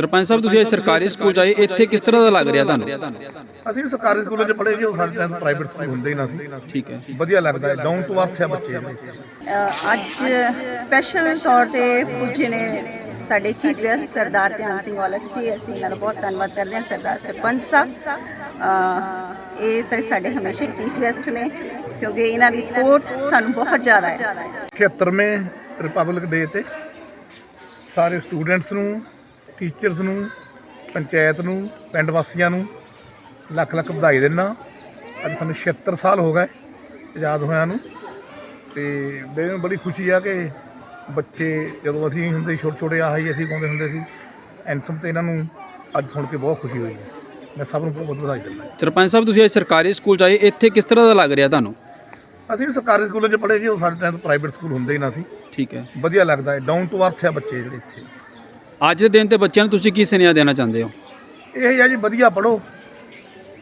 ਸਰਪੰਚ ਸਾਹਿਬ ਤੁਸੀਂ ਸਰਕਾਰੀ ਸਕੂਲ ਚ ਆਏ ਇੱਥੇ ਕਿਸ ਤਰ੍ਹਾਂ ਦਾ ਲੱਗ ਰਿਹਾ ਤੁਹਾਨੂੰ? ਅਸੀਂ ਵੀ ਸਰਕਾਰੀ ਸਕੂਲਾਂ 'ਚ ਪੜ੍ਹੇ ਜੀ ਉਹ ਸਾਡੇ ਟਾਈਮ ਪ੍ਰਾਈਵੇਟ ਸਕੂਲ ਹੁੰਦੇ ਹੀ ਨਾ ਸੀ। ਠੀਕ ਹੈ। ਵਧੀਆ ਲੱਗਦਾ ਹੈ ਡਾਊਨ ਟੂ ਅਰਥ ਹੈ ਬੱਚੇ ਅੱਜ ਸਪੈਸ਼ਲ ਤੌਰ ਤੇ ਪੁੱਜੇ ਨੇ ਸਾਡੇ ਚੀਫ ਗੈਸਟ ਸਰਦਾਰ ਧਿਆਨ ਸਿੰਘ ਔਲਖ ਜੀ। ਅਸੀਂ ਇਹਨਾਂ ਦਾ ਬਹੁਤ ਧੰਨਵਾਦ ਕਰਦੇ ਹਾਂ ਸਰਦਾਰ ਸਰਪੰਚ ਸਾਹਿਬ। ਇਹ ਤਾਂ ਸਾਡੇ ਹਮੇਸ਼ਾ ਚੀਫ ਗੈਸਟ ਨੇ ਕਿਉਂਕਿ ਇਹਨਾਂ ਦੀ ਸਪੋਰਟ ਸਾਨੂੰ ਬਹੁਤ ਜ਼ਿਆਦਾ ਹੈ। 76ਵੇਂ ਰਿਪਬਲਿਕ ਡੇ ਤੇ ਸਾਰੇ ਸਟੂਡੈਂਟਸ ਨੂੰ ਟੀਚਰਸ ਨੂੰ ਪੰਚਾਇਤ ਨੂੰ ਪਿੰਡ ਵਾਸੀਆਂ ਨੂੰ ਲੱਖ ਲੱਖ ਵਧਾਈ ਦਿੰਦਾ। ਅੱਜ ਸਾਨੂੰ 76 ਸਾਲ ਹੋ ਗਏ ਆਜ਼ਾਦ ਹੋਇਆਂ ਨੂੰ ਤੇ ਮੈਨੂੰ ਬੜੀ ਖੁਸ਼ੀ ਆ ਕਿ ਬੱਚੇ ਜਦੋਂ ਅਸੀਂ ਹੁੰਦੇ ਛੋਟੇ ਛੋਟੇ ਆਹ ਹੀ ਅਸੀਂ ਗਾਉਂਦੇ ਹੁੰਦੇ ਸੀ ਐਂਥਮ ਤੇ ਇਹਨਾਂ ਨੂੰ ਅੱਜ ਸੁਣ ਕੇ ਬਹੁਤ ਖੁਸ਼ੀ ਹੋਈ। ਮੈਂ ਸਭ ਨੂੰ ਬਹੁਤ ਬਹੁਤ ਵਧਾਈ ਦਿੰਦਾ। ਸਰਪੰਚ ਸਾਹਿਬ ਤੁਸੀਂ ਅੱਜ ਸਰਕਾਰੀ ਸਕੂਲ ਚ ਆਏ ਇੱਥੇ ਕਿਸ ਤਰ੍ਹਾਂ ਦਾ ਲੱਗ ਰਿਹਾ ਤੁਹਾਨੂੰ? ਅਸੀਂ ਵੀ ਸਰਕਾਰੀ ਸਕੂਲਾਂ 'ਚ ਪੜ੍ਹੇ ਜੀ ਉਹ ਸਾਡੇ ਟਾਈਮ ਪ੍ਰਾਈਵੇਟ ਸਕੂਲ ਹੁੰਦੇ ਹੀ ਨਾ ਸੀ। ਠੀਕ ਹੈ। ਵਧੀਆ ਲੱਗਦਾ ਹੈ ਡਾਊਨ ਟੂ ਅਰਥ ਹੈ ਬੱਚੇ ਜਿਹੜੇ ਇੱਥੇ। ਅੱਜ ਦੇ ਦਿਨ ਤੇ ਬੱਚਿਆਂ ਨੂੰ ਤੁਸੀਂ ਕੀ ਸੁਨੇਹਾ ਦੇਣਾ ਚਾਹੁੰਦੇ ਹੋ? ਇਹ ਹੀ ਆ ਜੀ ਵਧੀਆ ਪੜੋ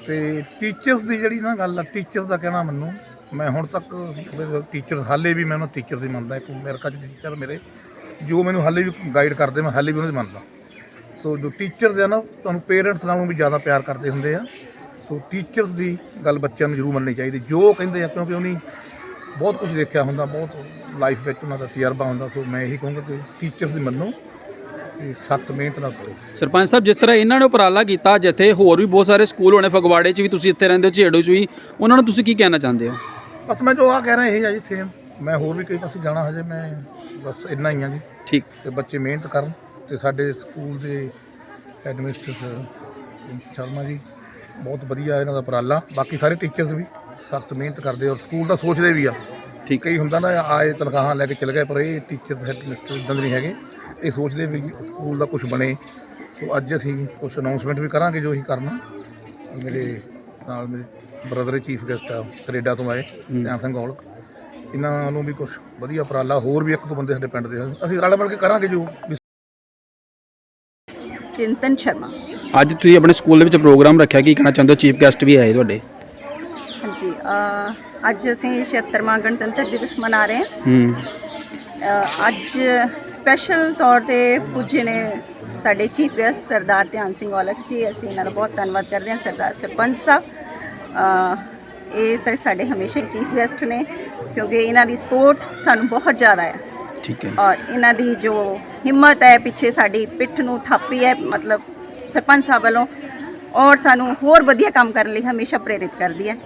ਤੇ ਟੀਚਰਸ ਦੀ ਜਿਹੜੀ ਨਾ ਗੱਲ ਆ ਟੀਚਰ ਦਾ ਕਹਿਣਾ ਮੈਨੂੰ। ਮੈਂ ਹੁਣ ਤੱਕ ਟੀਚਰ ਹਾਲੇ ਵੀ, ਮੈਂ ਉਹਨਾਂ ਟੀਚਰ ਦੀ ਮੰਨਦਾ। ਇੱਕ ਅਮਰੀਕਾ 'ਚ ਟੀਚਰ ਮੇਰੇ, ਜੋ ਮੈਨੂੰ ਹਾਲੇ ਵੀ ਗਾਈਡ ਕਰਦੇ, ਮੈਂ ਹਾਲੇ ਵੀ ਉਹਨਾਂ ਦੀ ਮੰਨਦਾ। ਸੋ ਜੋ ਟੀਚਰਸ ਆ ਨਾ, ਤੁਹਾਨੂੰ ਪੇਰੈਂਟਸ ਨਾਲੋਂ ਵੀ ਜ਼ਿਆਦਾ ਪਿਆਰ ਕਰਦੇ ਹੁੰਦੇ ਆ। ਸੋ ਟੀਚਰਸ ਦੀ ਗੱਲ ਬੱਚਿਆਂ ਨੂੰ ਜ਼ਰੂਰ ਮੰਨਣੀ ਚਾਹੀਦੀ। ਜੋ ਕਹਿੰਦੇ ਆ, ਕਿਉਂਕਿ ਉਹਨੇ ਬਹੁਤ ਕੁਝ ਦੇਖਿਆ ਹੁੰਦਾ, ਬਹੁਤ ਲਾਈਫ ਵਿੱਚ ਉਹਨਾਂ ਦਾ ਤਜਰਬਾ ਹੁੰਦਾ। ਸੋ ਮੈਂ ਇਹੀ ਕਹੂੰਗਾ ਕਿ ਟੀਚਰਸ ਦੀ ਮੰਨੋ। ਤੇ ਸਖਤ ਮਿਹਨਤ ਨਾਲ ਕਰੋ। ਸਰਪੰਚ ਸਾਹਿਬ ਜਿਸ ਤਰ੍ਹਾਂ ਇਹਨਾਂ ਨੇ ਉਪਰਾਲਾ ਕੀਤਾ ਜਿੱਥੇ ਹੋਰ ਵੀ ਬਹੁਤ ਸਾਰੇ ਸਕੂਲ ਹੋਣੇ ਫਗਵਾੜੇ ਚ ਵੀ ਤੁਸੀਂ ਇੱਥੇ ਰਹਿੰਦੇ ਹੋ ਝੇੜੂ ਚ ਵੀ ਉਹਨਾਂ ਨੂੰ ਤੁਸੀਂ ਕੀ ਕਹਿਣਾ ਚਾਹੁੰਦੇ ਹੋ? ਬਸ ਮੈਂ ਜੋ ਆ ਕਹਿ ਰਿਹਾ ਇਹ ਆ ਜੀ ਸੇਮ ਮੈਂ ਹੋਰ ਵੀ ਕਈ ਪਾਸੇ ਜਾਣਾ ਹਜੇ ਮੈਂ ਬਸ ਇੰਨਾ ਹੀ ਆ ਜੀ। ਠੀਕ। ਤੇ ਬੱਚੇ ਮਿਹਨਤ ਕਰਨ ਤੇ ਸਾਡੇ ਸਕੂਲ ਦੇ ਐਡਮਿਨਿਸਟ੍ਰੇਟਰ ਸ਼ਰਮਾ ਜੀ ਬਹੁਤ ਵਧੀਆ ਇਹਨਾਂ ਦਾ ਉਪਰਾਲਾ। ਬਾਕੀ ਸਾਰੇ ਟੀਚਰਸ ਵੀ ਸਖਤ ਮਿਹਨਤ ਕਰਦੇ ਔਰ ਸਕੂਲ ਦਾ ਸੋਚਦੇ ਵੀ ਆ। ਠੀਕ ਕਈ ਹੁੰਦਾ ਨਾ ਆਏ ਤਨਖਾਹਾਂ ਲੈ ਕੇ ਚਲੇ ਗਏ ਪਰ ਇਹ ਟੀਚਰ ਹੈਡਮਿਨਿਸਟਰ ਇਦਾਂ ਦੇ ਨਹੀਂ ਹੈਗੇ। ਇਹ ਸੋਚਦੇ ਵੀ ਸਕੂਲ ਦਾ ਕੁਝ ਬਣੇ। ਸੋ ਅੱਜ ਅਸੀਂ ਕੁਝ ਅਨਾਉਂਸਮੈਂਟ ਵੀ ਕਰਾਂਗੇ ਜੋ ਅਸੀਂ ਕਰਨਾ। ਮੇਰੇ ਨਾਲ ਮੇਰੇ ਬ੍ਰਦਰ ਚੀਫ ਗੈਸਟ ਆ ਕੈਨੇਡਾ ਤੋਂ ਆਏ ਧਿਆਨ ਸਿੰਘ ਔਲਖ। ਇਹਨਾਂ ਨੂੰ ਵੀ ਕੁਝ ਵਧੀਆ ਉਪਰਾਲਾ ਹੋਰ ਵੀ ਇੱਕ ਦੋ ਬੰਦੇ ਸਾਡੇ ਪਿੰਡ ਦੇ। ਅਸੀਂ ਰਲ ਮਿਲ ਕੇ ਕਰਾਂਗੇ ਜੋ ਚਿੰਤਨ ਸ਼ਰਮਾ। ਅੱਜ ਤੁਸੀਂ ਆਪਣੇ ਸਕੂਲ ਦੇ ਵਿੱਚ ਪ੍ਰੋਗਰਾਮ ਰੱਖਿਆ ਕੀ ਕਹਿਣਾ ਚਾਹੁੰਦੇ ਹੋ? ਚੀਫ ਗੈਸਟ ਵੀ ਆਏ ਤੁਹਾਡੇ। ਅ, ਅੱਜ ਅਸੀਂ 76ਵਾਂ ਗਣਤੰਤਰ ਦਿਵਸ ਮਨਾ ਰਹੇ ਹਾਂ। ਹੂੰ। ਅੱਜ ਸਪੈਸ਼ਲ ਤੌਰ ਤੇ ਪੁੱਜੇ ਨੇ ਸਾਡੇ ਚੀਫ ਗੈਸਟ ਸਰਦਾਰ ਧਿਆਨ ਸਿੰਘ ਔਲਖ ਜੀ। ਅਸੀਂ ਇਹਨਾਂ ਦਾ ਬਹੁਤ ਧੰਨਵਾਦ ਕਰਦੇ ਹਾਂ ਸਰਦਾਰ ਸਰਪੰਚ ਸਾਹਿਬ। ਇਹ ਤਾਂ ਸਾਡੇ ਹਮੇਸ਼ਾ ਚੀਫ ਗੈਸਟ ਨੇ ਕਿਉਂਕਿ ਇਹਨਾਂ ਦੀ ਸਪੋਰਟ ਸਾਨੂੰ ਬਹੁਤ ਜ਼ਿਆਦਾ ਹੈ। ਠੀਕ ਹੈ। ਔਰ ਇਹਨਾਂ ਦੀ ਜੋ ਹਿੰਮਤ ਹੈ ਪਿੱਛੇ ਸਾਡੀ ਪਿੱਠ ਨੂੰ ਥਾਪੀ ਹੈ ਮਤਲਬ ਸਰਪੰਚ ਸਾਹਿਬ ਵੱਲੋਂ। ਔਰ ਸਾਨੂੰ ਹੋਰ ਵਧੀਆ ਕੰਮ ਕਰਨ ਲਈ ਹਮੇਸ਼ਾ ਪ੍ਰੇਰਿਤ ਕਰਦੀ ਹੈ।